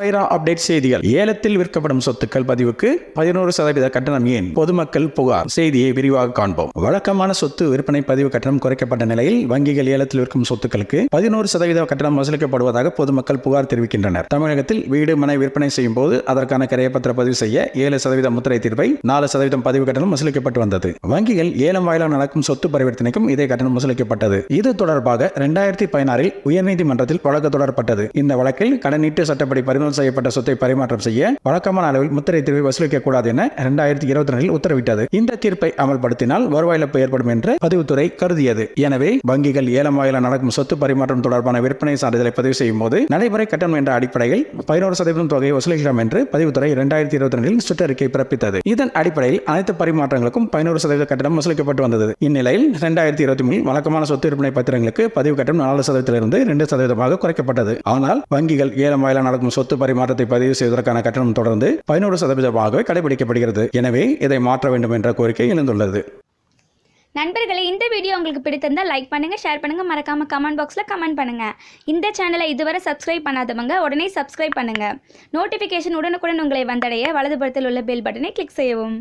Faira update செய்திகள். ஏலத்தில் விற்கப்படும் சொத்துக்கள் பதிவுக்கு பதினோரு சதவீத கட்டணம் ஏன் பொதுமக்கள் புகார்? செய்தியை விரிவாக காண்போம். வழக்கமான சொத்து விற்பனை பதிவு கட்டணம் குறைக்கப்பட்ட நிலையில் வங்கிகள் ஏலத்தில் விற்கும் சொத்துக்களுக்கு பதினோரு சதவீத கட்டணம் வசூலிக்கப்படுவதாக பொதுமக்கள் புகார் தெரிவிக்கின்றனர். தமிழகத்தில் வீடு மனை விற்பனை செய்யும் போது அதற்கான கிரையப்பத்திர பதிவு செய்ய ஏழு சதவீத முத்திரை தீர்வை நாலு சதவீதம் பதிவு கட்டணம் வசூலிக்கப்பட்டு வந்தது. வங்கிகள் ஏலம் வாயிலாக நடக்கும் சொத்து பரிவர்த்தனைக்கும் இதே கட்டணம் வசூலிக்கப்பட்டது. இது தொடர்பாக இரண்டாயிரத்தி பதினாறில் உயர்நீதிமன்றத்தில் வழக்கு தொடரப்பட்டது. இந்த வழக்கில் கடனீட்டு சட்டப்படி பறிமுதல் செய்யப்பட்ட சொத்தை பரிமாற்றம் செய்ய வழக்கமான அளவில் முத்திரை தீர்வை வசூலிக்க கூடாது என இரண்டாயிரத்தி இருபத்தி ரெண்டில் உத்தரவிட்டது. இந்த தீர்ப்பை அமல்படுத்தினால் வருவாய் இழப்பு ஏற்படும் என்று பதிவுத்துறை கருதியது. எனவே வங்கிகள் ஏலம் வாயில நடக்கும் சொத்து பரிமாற்றம் தொடர்பான விற்பனை சான்றிதழை பதிவு செய்யும் போது நடைமுறை கட்டணம் என்ற அடிப்படையில் பதினோரு சதவீதம் தொகையை வசூலிக்கலாம் என்று பதிவுத்துறை இரண்டாயிரத்தி இருபத்தி ரெண்டில் சுற்றறிக்கை பிறப்பித்தது. இதன் அடிப்படையில் அனைத்து பரிமாற்றங்களுக்கும் பதினோரு சதவீத கட்டணம் வசூலிக்கப்பட்டு வந்தது. இந்நிலையில் இரண்டாயிரத்தி இருபத்தி மூணில் வழக்கமான சொத்து விற்பனை பத்திரங்களுக்கு பதிவு கட்டணம் நாலு சதவீதத்திலிருந்து இரண்டு சதவீதமாக குறைக்கப்பட்டது. ஆனால் வங்கிகள் ஏலம் வாயிலாக நடக்கும் சொத்து பரிமாற்றத்தை பதிவு செய்வதற்கான கட்டணம் தொடர்ந்து பதினோரு சதவீதமாகவே கடைபிடிக்கப்படுகிறது. எனவே இதை மாற்ற வேண்டும் என்ற கோரிக்கை எழுந்துள்ளது. நண்பர்களே இந்த வீடியோ உங்களுக்கு பிடித்திருந்தால் லைக் பண்ணுங்க ஷேர் பண்ணுங்க. மறக்காம கமெண்ட் பாக்ஸில் கமெண்ட் பண்ணுங்க. இந்த சேனலை இதுவரை சப்ஸ்கிரைப் பண்ணாதவங்க உடனே சப்ஸ்கிரைப் பண்ணுங்க. நோட்டிஃபிகேஷன் உடனுக்குடன் உங்களை வந்தடைய வலதுபுறத்தில் உள்ள பெல் பட்டனை கிளிக் செய்யவும்.